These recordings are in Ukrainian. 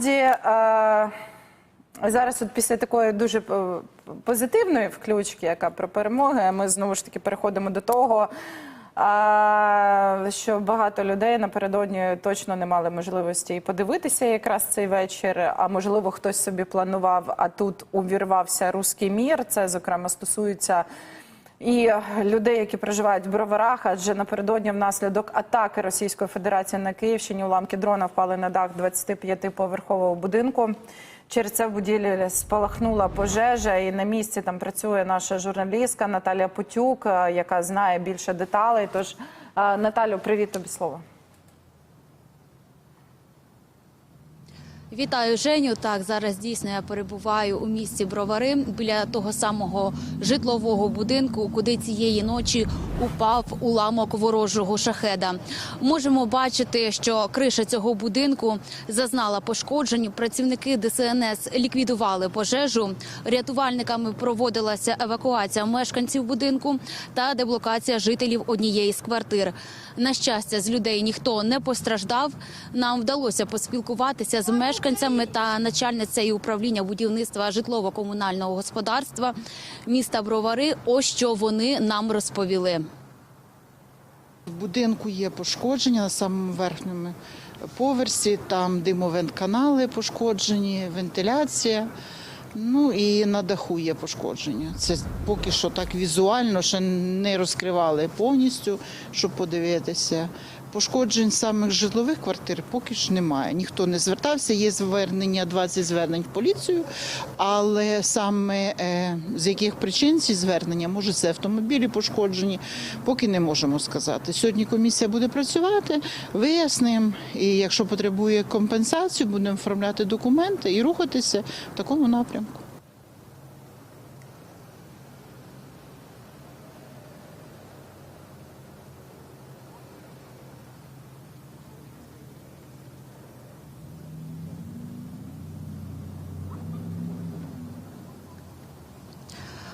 насправді е, зараз, от після такої дуже е, позитивної включки, яка про перемоги, ми знову ж таки переходимо до того. е, Що багато людей напередодні точно не мали можливості і подивитися якраз цей вечір. А можливо, хтось собі планував, а тут увірвався руський мір. Це зокрема стосується і людей, які проживають в броварах, адже напередодні внаслідок атаки Російської Федерації на Київщині уламки дрона впали на дах 25-поверхового будинку. Через це в будівлі спалахнула пожежа, і на місці там працює наша журналістка Наталія Путюк, е, яка знає більше деталей. Тож, е, Наталю, привіт тобі слово. Вітаю Женю. Так, зараз дійсно я перебуваю у місті Бровари біля того самого житлового будинку, куди цієї ночі упав уламок ворожого шахеда. Можемо бачити, що криша цього будинку зазнала пошкоджень. Працівники ДСНС ліквідували пожежу. Рятувальниками проводилася евакуація мешканців будинку та деблокація жителів однієї з квартир. На щастя, з людей ніхто не постраждав. Нам вдалося поспілкуватися з мешканцями та начальницею управління будівництва житлово-комунального господарства міста Бровари. Ось що вони нам розповіли. В будинку є пошкодження на самому верхньому поверсі, там димовентканали пошкоджені, вентиляція. Ну і на даху є пошкодження. Це поки що так візуально ще не розкривали повністю, щоб подивитися. Пошкоджень самих житлових квартир поки ж немає. Ніхто не звертався. Є звернення, 20 звернень в поліцію, але саме е, з яких причин ці звернення, може, це автомобілі пошкоджені, поки не можемо сказати. Сьогодні комісія буде працювати, вияснимо, і якщо потребує компенсацію, будемо оформляти документи і рухатися в такому напрямку.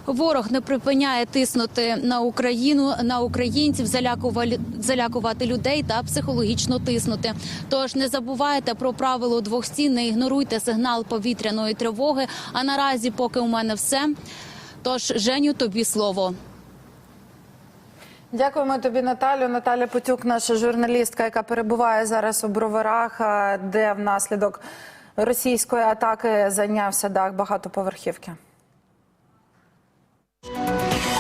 Ворог не припиняє тиснути на Україну, на українців, залякувати людей та психологічно тиснути. Тож не забувайте про правило двох стін, не ігноруйте сигнал повітряної тривоги. А наразі, поки у мене все. Тож, Женю, тобі слово. Дякуємо тобі, Наталю. Наталя Путюк, наша журналістка, яка перебуває зараз у броварах, де внаслідок російської атаки зайнявся дах багатоповерхівки.